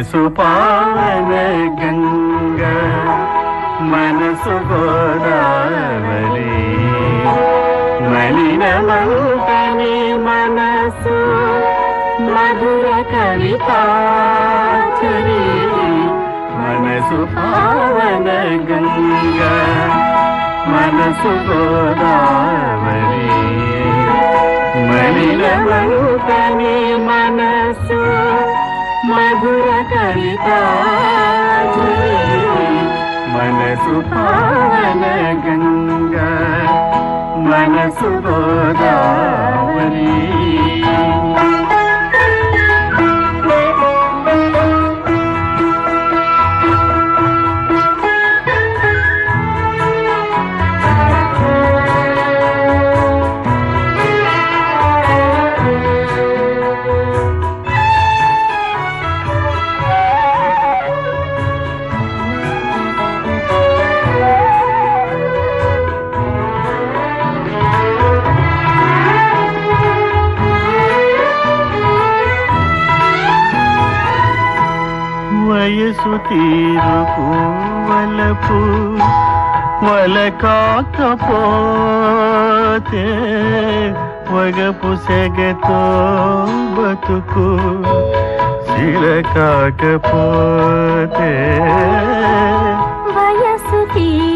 మనసు పావన గంగ మనసు గోదావరి మలినమంతని మనసు మధుర కవితాచరి మనసు పావన గంగ మనసు గోదావరి మలినమంతని మనసు కవితాచరి మనసు పావన గంగ మనసు గోదావరి వయసు తీరుకు వలపు వల కాకపోతే వగపు సెగతో బతుకు శిల కాకపోతే వయసు తీరు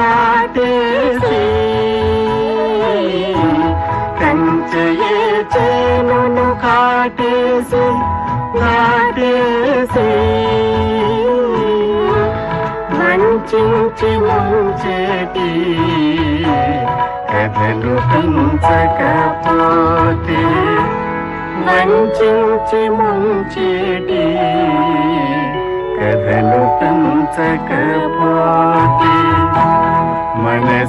దాటేసి కంచయే చేనను కాటేసి దాటేసి వంచించి ముంచేటి కథలు పెంచకపోతే మంచి ముంచేటి కథలు పెంచకపోతే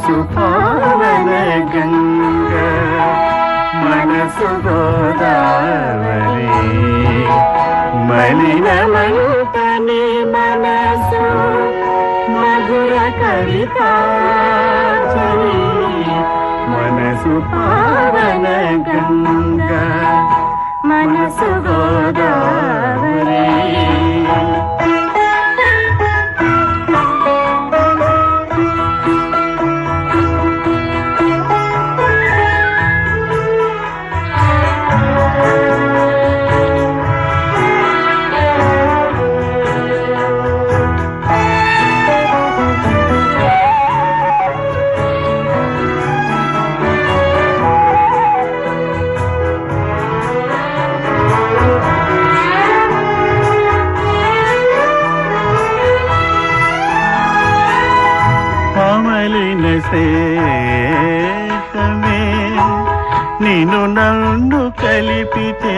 మనసు పావన గంగ మనసు గోదావరి మలినమంతని మనసు మధుర కవిత మనసు పావన గంగ మనసు గోదావరి మలిన శేషమే నిన్ను నన్ను కలిపితే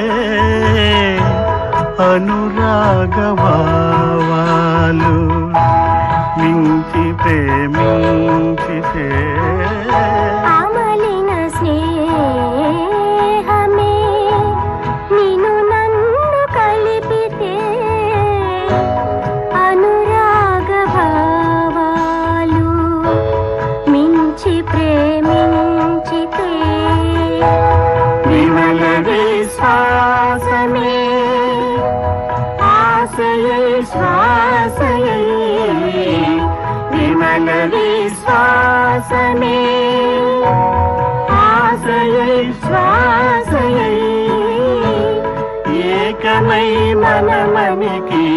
అనురాగవాలు మించి ప్రేమించితే ఆశయే శ్వాసయే విమల విశ్వాసమే ఆశయే శ్వాసయే ఏకమై మనమనికి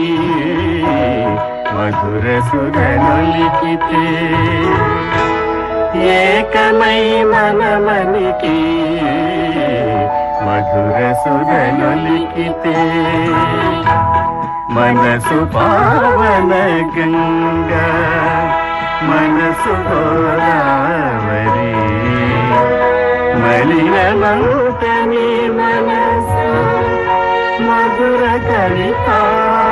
మధుర సుధనులికితే ఏకమై మనమనికి మధుర సుధనులికితే మనసు పావన గంగ మనసు గోదావరి మలినమంతని మనసు మధుర కవితాచరి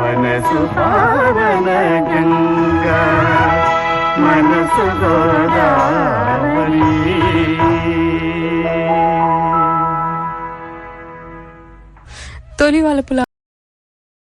మనసు పావన గంగ మనసు గోదావరి తొలి వాళ్ళ